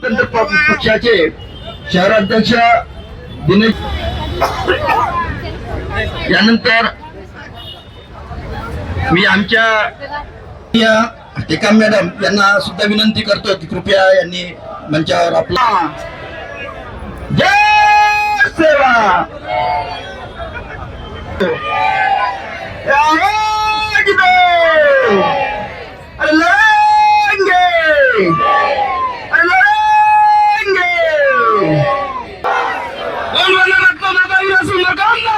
स्वतंत्र पक्षाचे शहराध्यक्ष दिनेश यानंतर मी आमच्या या टेकाम मॅडम यांना सुद्धा विनंती करतो की कृपया यांनी मंचावर आपला जय सेवा आवाज दो अरे लढेंगे अरे लढेंगे बोलवायला लागतो दादा विला सुंदर कामना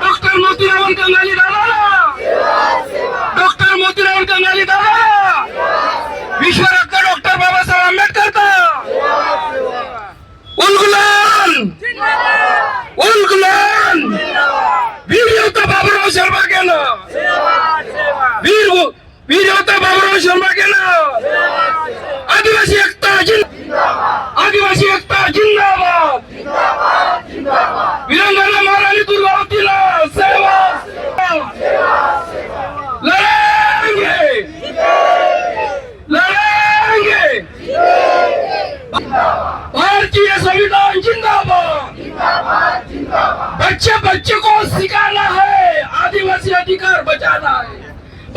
डॉक्टर मोतीराम कंगाली दादाला डॉक्टर मोतीराम कंगाली दादाला विश्वरत्न डॉक्टर बाबासाहेब आंबेडकर उलगुलान उलगुलान वीर योद्धा बाबूराव शर्मा केलं वीर एकता योद्धा बाबूराव शर्मा केलं. आदिवासी एकता जिंद आदिवासी एकता जिंदाबाद. वीरांगना महाराणी दुर्गावतीला सेवा. लढेंगे. लढेंगे. भारतीय संविधान जिंदाबाद. बच्चे बच्चे को सिखाना है. आदिवासी अधिकार बचाना है.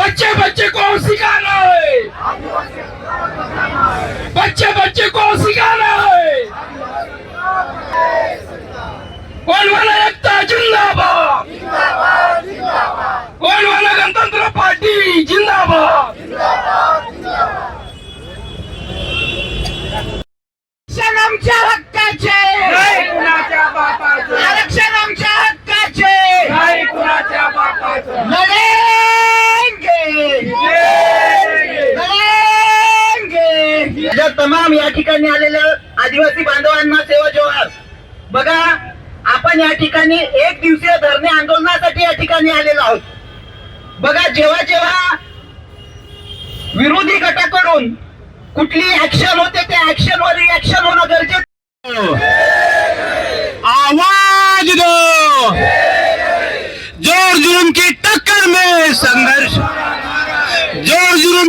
बच्चे बच्चे को सिखाना है। बच्चे बच्चे को सिखाना है। कौन वाला एकता जिंदाबाद। कौन वाला गणतंत्र पार्टी जिंदाबाद। आरक्षण आमच्या हक्काचे। आरक्षण आमच्या हक्काचे। नाही कुणाच्या बापाचं लढेंगे लढेंगे या तमाम या ठिकाणी आलेल्या आदिवासी बांधवांना सेवा जोहार. बघा आपण या ठिकाणी एक दिवसीय धरणे आंदोलनासाठी या ठिकाणी आलेलो आहोत. बघा जेव्हा जेव्हा विरोधी गटाकडून कुठली ऍक्शन होते त्या ऍक्शन वर रिॲक्शन होणं गरजेचं आवाज दो. जोर जुलूम की टक्कर में संघर्ष.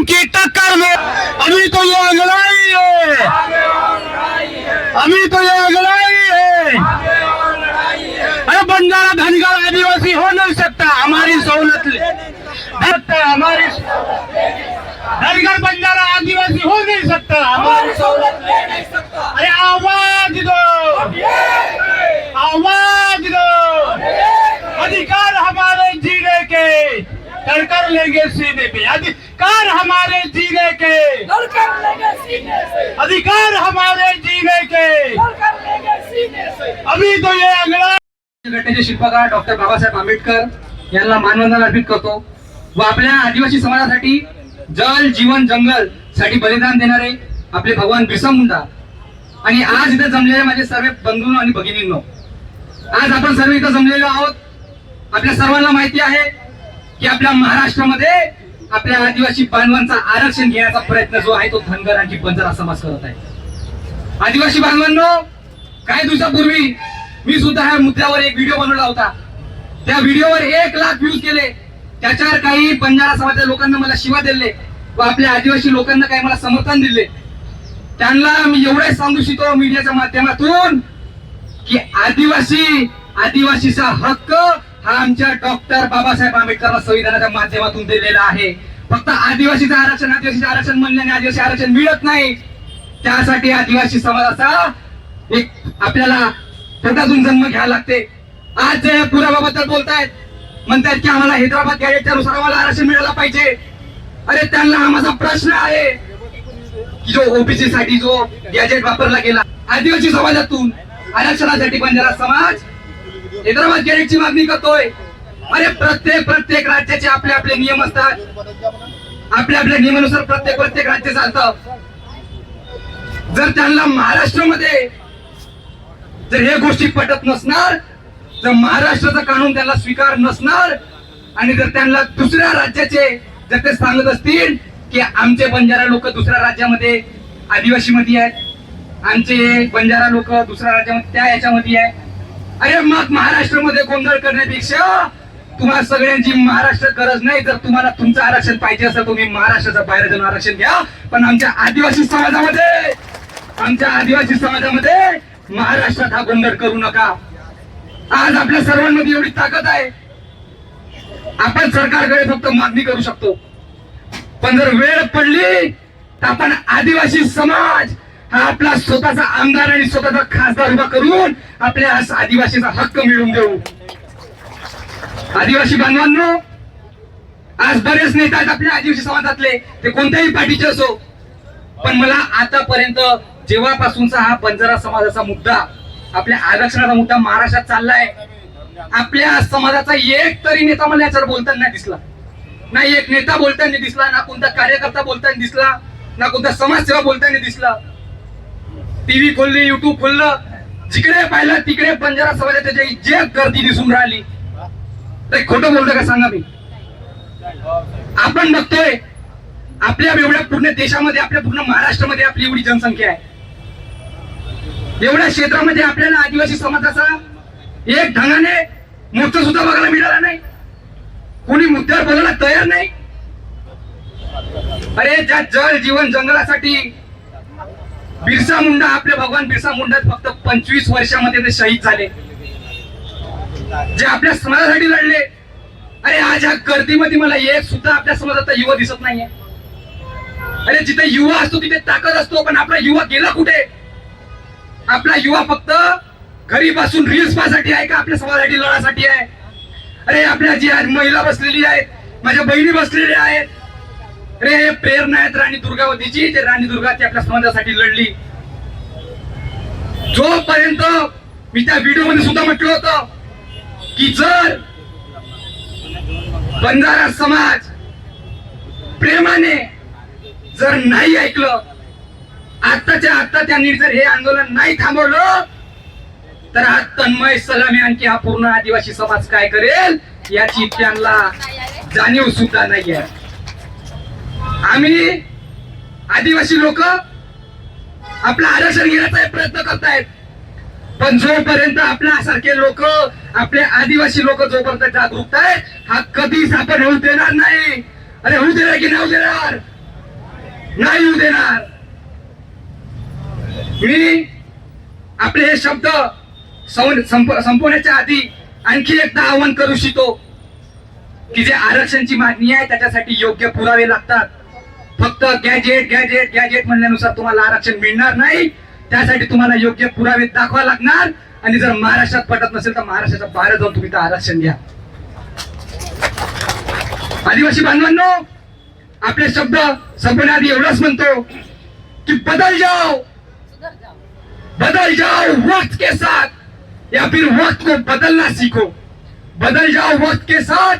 की टक्कर में। अभी तो ये लड़ाई है। अभी तो ये लड़ाई है। अरे बंजारा धनगर आदिवासी हो नहीं सकता, हमारी सहूलत हमारी धनगर बंजारा आदिवासी हो नहीं सकता, हमारी सहूलत ले सकता। अरे आवाज़ दो। आवाज़ दो। अधिकार हमारे जीने के। कर कर लेंगे सीने पे। अधिकार हमारे जीने के। अधिकार हमारे जीने के। अभी तो ये अगला गटाचे शिल्पकार डॉक्टर बाबासाहेब आंबेडकर यांना मानवंदन अर्पित करतो व आपल्या आदिवासी समाजासाठी जल जीवन जंगलसाठी बलिदान देणारे आपले भगवान बिरसा मुंडा. आणि आज इथे जमलेले माझे सर्व बंधू आणि भगिनींनो आज आपण सर्व इथं जमलेलो आहोत. आपल्या सर्वांना माहिती आहे की आपल्या महाराष्ट्रामध्ये आपल्या आदिवासी बांधवांचा आरक्षण घेण्याचा प्रयत्न जो आहे तो धनगर आणि बंजारा समाज करत आहे. आदिवासी बांधवांनो काही दिवसापूर्वी मी सुद्धा ह्या मुद्द्यावर एक व्हिडिओ बनवला होता. त्या व्हिडिओवर एक लाख व्ह्यूज केले त्याच्यावर काही बंजारा समाजाच्या लोकांना मला शिवा दिले व आपल्या आदिवासी लोकांना काही मला समर्थन दिले. त्यांना मी एवढे सांगू इच्छितो मीडियाच्या माध्यमातून की आदिवासी आदिवासीचा हक्क हा आमच्या डॉक्टर बाबासाहेब आंबेडकर संविधानाच्या माध्यमातून दिलेला आहे. फक्त आदिवासीचं आरक्षण आदिवासीचं आरक्षण म्हणल्याने आदिवासी आरक्षण मिळत नाही. त्यासाठी आदिवासी समाजाचा एक आपल्याला पोटातून जन्म घ्यावा लागते. आज जे पुरावाबद्दल बोलतायत म्हणतायत की आम्हाला हैदराबाद गॅजेटच्या नुसार आम्हाला आरक्षण मिळालं पाहिजे. अरे त्यांना हा माझा प्रश्न आहे. की जो ओबीसी साठी जो गॅजेट वापरला गेला आदिवासी समाजातून आरक्षणासाठी बंजारा समाज हैदराबाद गॅजेटची मागणी करतोय. अरे प्रत्येक प्रत्येक राज्याचे आपले आपले नियम असतात. आपल्या आपल्या नियमानुसार प्रत्येक प्रत्येक राज्य चालतं. जर त्यांना महाराष्ट्रामध्ये जर हे गोष्टी पटत नसणार तर महाराष्ट्राचा कानून त्यांना स्वीकार नसणार आणि जर त्यांना दुसऱ्या राज्याचे जर ते सांगत असतील की आमचे बंजारा लोक दुसऱ्या राज्यामध्ये आदिवासी मध्ये आहेत आमचे बंजारा लोक दुसऱ्या राज्यामध्ये त्या याच्यामध्ये आहे अरे मग महाराष्ट्रामध्ये गोंधळ करण्यापेक्षा तुम्हाला सगळ्यांची महाराष्ट्र गरज नाही. जर तुम्हाला तुमचं आरक्षण पाहिजे असेल तुम्ही महाराष्ट्राचा बाहेर जाऊन आरक्षण घ्या. पण आमच्या आदिवासी समाजामध्ये आमच्या आदिवासी समाजामध्ये महाराष्ट्रात हा गोंधळ करू नका. आज आपल्या सर्वांमध्ये एवढी ताकद आहे. आपण सरकारकडे फक्त मागणी करू शकतो. पण जर वेळ पडली तर आपण आदिवासी समाज हा आपला स्वतःचा आमदार आणि स्वतःचा खासदार उभा करून आपल्या आदिवासीचा हक्क मिळवून देऊ. आदिवासी बांधवांनो आज बरेच नेता आहेत आपल्या आदिवासी समाजातले ते कोणत्याही पार्टीचे असो पण मला आतापर्यंत जेव्हापासूनचा हा बंजारा समाजाचा मुद्दा आपल्या आरक्षणाचा मुद्दा महाराष्ट्रात चाललाय आपल्या समाजाचा एक तरी नेता मला याच्यावर बोलताना दिसला. ना एक नेता बोलताना दिसला ना कोणता कार्यकर्ता बोलताना दिसला ना कोणता समाजसेवा बोलताना दिसला. टीव्ही खोलली युट्यूब खोललं जिकडे पाहिलं तिकडे बंजारा समाजाच्या जे गर्दी दिसून राहिली. तर खोटं बोलतो का सांगा मी? आपण बघतोय आपल्या एवढ्या पूर्ण देशामध्ये आपल्या पूर्ण महाराष्ट्रामध्ये आपली एवढी जनसंख्या आहे. एवढ्या क्षेत्रामध्ये आपल्याला आदिवासी समाजाचा एक ढंगाने मोर्चा सुद्धा बघायला मिळाला नाही. कोणी मुद्द्यावर बोलायला तयार नाही. अरे ज्या जल जीवन जंगलासाठी बिरसा मुंडा आपले भगवान बिरसा मुंडा फक्त पंचवीस वर्षामध्ये ते शहीद झाले. जे आपल्या समाजासाठी लढले. अरे आज ह्या गर्दीमध्ये मला एक सुद्धा आपल्या समाजाचा युवा दिसत नाहीये. अरे जिथे युवा असतो तिथे ताकद असतो पण आपला युवा गेला कुठे? आपला युवा फक्त घरी बसून रील्स पासाठी आहे का? आपल्या समाजासाठी लढासाठी आहे. अरे आपल्या जी आज महिला बसलेली आहेत माझ्या बहिणी बसलेल्या आहेत अरे हे प्रेरणा आहेत राणी दुर्गावतीची जे राणी दुर्गा ती आपल्या समाजासाठी लढली. जोपर्यंत मी त्या व्हिडिओमध्ये सुद्धा म्हटलं होतं की जर बंजारा समाज प्रेमाने जर नाही ऐकलं आत्ताच्या आत्ता त्यांनी जर हे आंदोलन नाही थांबवलं तर आज तन्मय सलामी आणखी हा पूर्ण आदिवासी समाज काय करेल याची त्यांना जाणीव सुद्धा नाहीये. आम्ही आदिवासी लोक आपलं आरक्षण घेण्याचा प्रयत्न करतायत. पण जोपर्यंत आपल्यासारखे लोक आपले आदिवासी लोक जोपर्यंत जागरूकता आहेत हा कधीच आपण होऊ देणार नाही. अरे होऊ देणार की नाही देणार? नाही होऊ देणार. मी आपले हे शब्द संप- संपवण्याच्या आधी आणखी एकदा आवाहन करू इच्छितो की जे आरक्षणची मागणी आहे त्याच्यासाठी योग्य पुरावे लागतात. फक्त गॅजेट गॅजेट गॅजेट म्हणण्यानुसार तुम्हाला आरक्षण मिळणार नाही. त्यासाठी तुम्हाला योग्य पुरावे दाखवा लागणार. आणि जर महाराष्ट्रात पटत नसेल तर महाराष्ट्राच्या बाहेर जाऊन तुम्ही आरक्षण घ्या. आदिवासी बांधवांनो आपले शब्द संपण्याआधी एवढंच म्हणतो की बदल जाओ. बदल जाओ वक्त के साथ. या फिर वक्त को बदलना सीखो. बदल जाओ वक्त के साथ.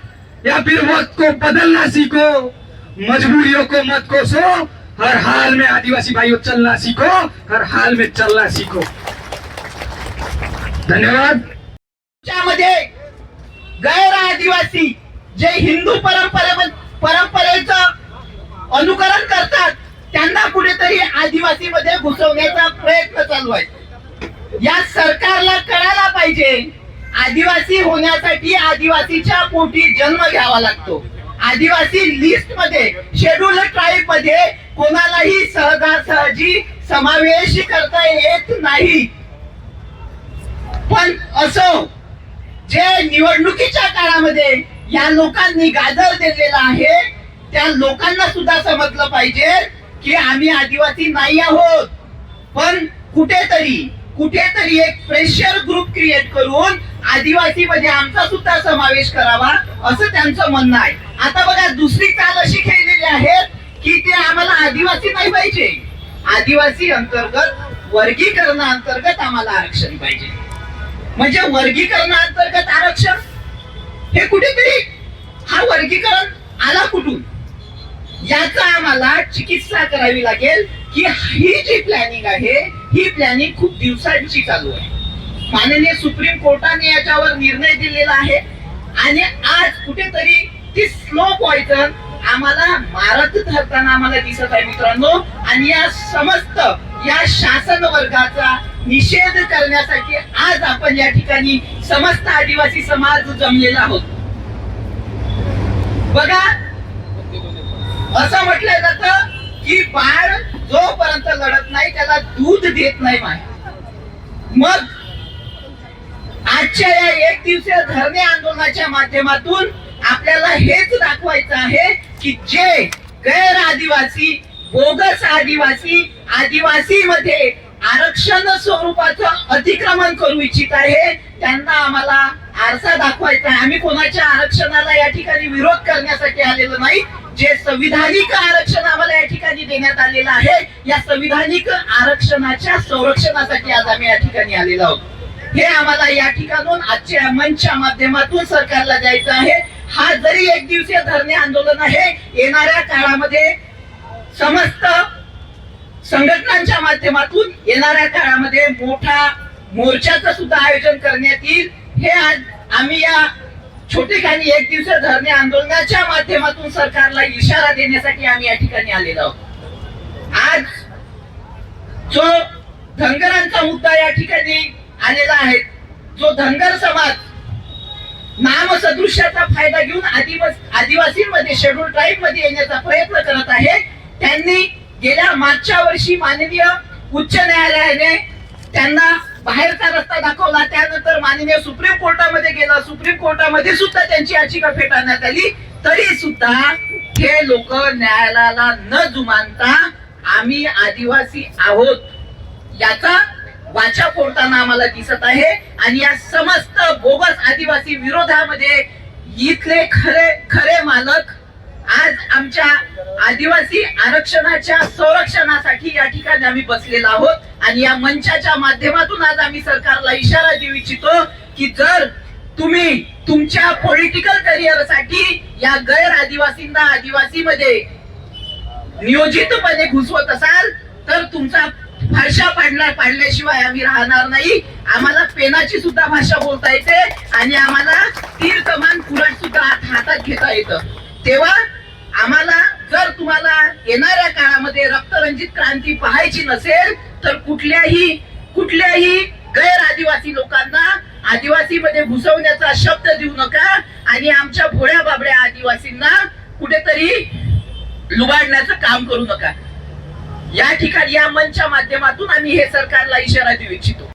या फिर वक्त को बदलना सीखो. मजबूरियों को मत कोसो। हर हाल में आदिवासी भाइयों चलना सीखो। हर हाल में चलना सीखो। धन्यवाद। त्यामध्ये गैर आदिवासी जे हिंदू परंपरे परंपरेचं अनुकरण करतात त्यांना कुठेतरी आदिवासी मध्ये घुसवण्याचा प्रयत्न चालू आहे. या सरकारला कळायला पाहिजे आदिवासी होण्यासाठी आदिवासीच्या पोटी जन्म घ्यावा लागतो. आदिवासी लिस्टमध्ये शेड्यूल ट्राईबमध्ये कोणालाही सहजासहजी समावेश करता येत नाही. पण असो जे निवडणुकीच्या काळामध्ये या लोकांनी गाजर दिलेला आहे त्या लोकांना सुद्धा समजलं पाहिजे की आम्ही आदिवासी नाही आहोत. पण कुठेतरी कुठेतरी एक प्रेशर ग्रुप क्रिएट करून आदिवासी मध्ये आमचा सुद्धा समावेश करावा असं त्यांचं म्हणणं आहे. आता बघा दुसरी चाल अशी खेळलेली आहे की ते आम्हाला आदिवासी नाही पाहिजे. आदिवासी अंतर्गत वर्गीकरणाअंतर्गत आम्हाला आरक्षण पाहिजे. म्हणजे वर्गीकरणाअंतर्गत आरक्षण? हे कुठेतरी हा वर्गीकरण आला कुठून? याचा आम्हाला चिकित्सा करावी लागेल की ही जी प्लॅनिंग आहे ही प्लॅनिंग खूप दिवसांची चालू आहे. माननीय सुप्रीम कोर्टाने याच्यावर निर्णय दिलेला आहे. आणि आज कुठेतरी ती स्लो पॉइझन आम्हाला मारत धरताना आम्हाला दिसत आहे मित्रांनो. आणि या समस्त या शासन वर्गाचा निषेध करण्यासाठी आज आपण या ठिकाणी समस्त आदिवासी समाज जमलेला आहोत. बघा असं म्हटलं जात की बाळ जोपर्यंत लढत नाही त्याला दूध देत नाही माय मग आजच्या या एक दिवसीय धरणे आंदोलनाच्या माध्यमातून आपल्याला हेच दाखवायचं आहे की जे गैर आदिवासी बोगस आदिवासी आदिवासी मध्ये आरक्षण स्वरूपाचं अतिक्रमण करू इच्छित आहे त्यांना आम्हाला आरसा दाखवायचा आहे. आम्ही कोणाच्या आरक्षणाला या ठिकाणी विरोध करण्यासाठी आलेलो नाही. जे संविधानिक आरक्षण आम्हाला या ठिकाणी देण्यात आलेलं आहे या संविधानिक आरक्षणाच्या संरक्षणासाठी आज आम्ही या ठिकाणी आलेलो आहोत. हे आम्हाला या ठिकाणून आजच्या मंचच्या माध्यमातून सरकारला द्यायचं आहे. हा जरी एक दिवसीय धरणे आंदोलन आहे येणाऱ्या काळामध्ये समस्त संघटनांच्या माध्यमातून येणाऱ्या काळामध्ये मोठा मोर्चाचं सुद्धा आयोजन करण्यात येईल. हे आज आम्ही या छोटेखानी एक दिवसीय धरणे आंदोलनाच्या माध्यमातून सरकारला इशारा देण्यासाठी आम्ही या ठिकाणी आलेलो आहोत. आज जो धनगरांचा मुद्दा या ठिकाणी आलेला आहे जो धनगर समाज नामसदृश्याचा फायदा घेऊन आदिवास आदिवासींमध्ये शेड्यूल ट्राईबमध्ये येण्याचा प्रयत्न करत आहे त्यांनी गेल्या मागच्या वर्षी माननीय उच्च न्यायालयाने त्यांना बाहेरचा रस्ता दाखवला. त्यानंतर माननीय सुप्रीम कोर्टामध्ये गेला. सुप्रीम कोर्टामध्ये सुद्धा त्यांची याचिका फेटाळण्यात आली. तरी सुद्धा हे लोक न्यायालयाला न जुमानता आम्ही आदिवासी आहोत. याचा वाचा फोडताना आम्हाला दिसत आहे. आणि या समस्त बोगस आदिवासी विरोधामध्ये इथले खरे खरे मालक आज आमच्या आदिवासी आरक्षणाच्या संरक्षणासाठी या ठिकाणी आम्ही बसलेलो आहोत. आणि या मंचाच्या माध्यमातून आज आम्ही सरकारला इशारा देऊ इच्छितो की जर तुम्ही तुमच्या पॉलिटिकल करिअरसाठी या गैर आदिवासींना आदिवासीमध्ये नियोजितपणे घुसवत असाल तर तुमचा भाषा पाडला पाडल्याशिवाय आम्ही राहणार नाही. आम्हाला पेनाची सुद्धा भाषा बोलता येते आणि आम्हाला तीर कमान कुराट सुद्धा हातात घेता येतं. तेव्हा आम्हाला जर तुम्हाला येणाऱ्या काळामध्ये रक्तरंजित क्रांती पाहायची नसेल तर कुठल्याही कुठल्याही गैर आदिवासी लोकांना आदिवासी मध्ये घुसवण्याचा शब्द देऊ नका आणि आमच्या भोळ्या बाबड्या आदिवासींना कुठेतरी लुबाडण्याचं काम करू नका. या ठिकाणी या मंचच्या माध्यमातून आम्ही हे सरकारला इशारा देऊ इच्छितो.